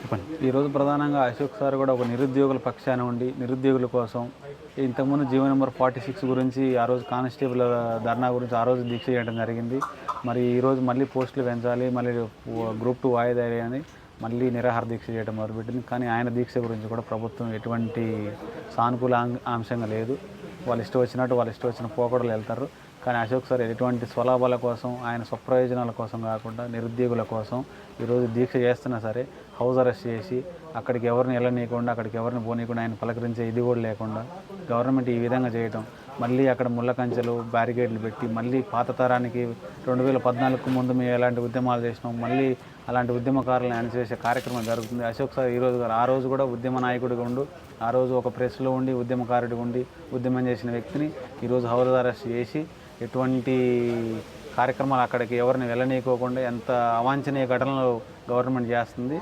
చెప్పండి. ఈరోజు ప్రధానంగా అశోక్ సార్ కూడా ఒక నిరుద్యోగుల పక్షాన ఉండి నిరుద్యోగుల కోసం ఇంతకుముందు జీవో నెంబర్ ఫార్టీ సిక్స్ గురించి ఆ రోజు కానిస్టేబుల్ ధర్నా గురించి ఆ రోజు దీక్ష చేయడం జరిగింది. మరి ఈరోజు మళ్ళీ పోస్టులు పెంచాలి మళ్ళీ గ్రూప్ టూ వాయిదా అని మళ్ళీ నిరాహార దీక్ష చేయడం మొదలుపెట్టింది. కానీ ఆయన దీక్ష గురించి కూడా ప్రభుత్వం ఎటువంటి సానుకూల అంశంగా లేదు. వాళ్ళు ఇష్టం వచ్చినట్టు వాళ్ళు ఇష్టం వచ్చిన పోకడలు వెళ్తారు. కానీ అశోక్ సార్ ఎటువంటి స్వలాభాల కోసం ఆయన స్వప్రయోజనాల కోసం కాకుండా నిరుద్యోగుల కోసం ఈరోజు దీక్ష చేస్తున్నా సరే హౌస్ అరెస్ట్ చేసి అక్కడికి ఎవరిని వెళ్ళనీయకుండా అక్కడికి ఎవరిని పోనీయకుండా ఆయన పలకరించే ఇది కూడా లేకుండా గవర్నమెంట్ ఈ విధంగా చేయటం మళ్ళీ అక్కడ ముళ్ళ కంచెలు బ్యారికేడ్లు పెట్టి మళ్ళీ పాత తరానికి రెండు వేల పద్నాలుగుకు ముందు మేము ఎలాంటి ఉద్యమాలు చేసినాం మళ్ళీ అలాంటి ఉద్యమకారులను అణిచివేసే కార్యక్రమం జరుగుతుంది. అశోక్ సార్ ఈరోజు గారు ఆ రోజు కూడా ఉద్యమ నాయకుడిగా ఉండు ఆ రోజు ఒక ప్రెస్లో ఉండి ఉద్యమకారుడిగా ఉండి ఉద్యమం చేసిన వ్యక్తిని ఈరోజు హౌస్ అరెస్ట్ చేసి ఎటువంటి కార్యక్రమాలు అక్కడికి ఎవరిని వెళ్ళనీయకోకుండా ఎంత అవాంఛనీయ ఘటనలు గవర్నమెంట్ చేస్తుంది.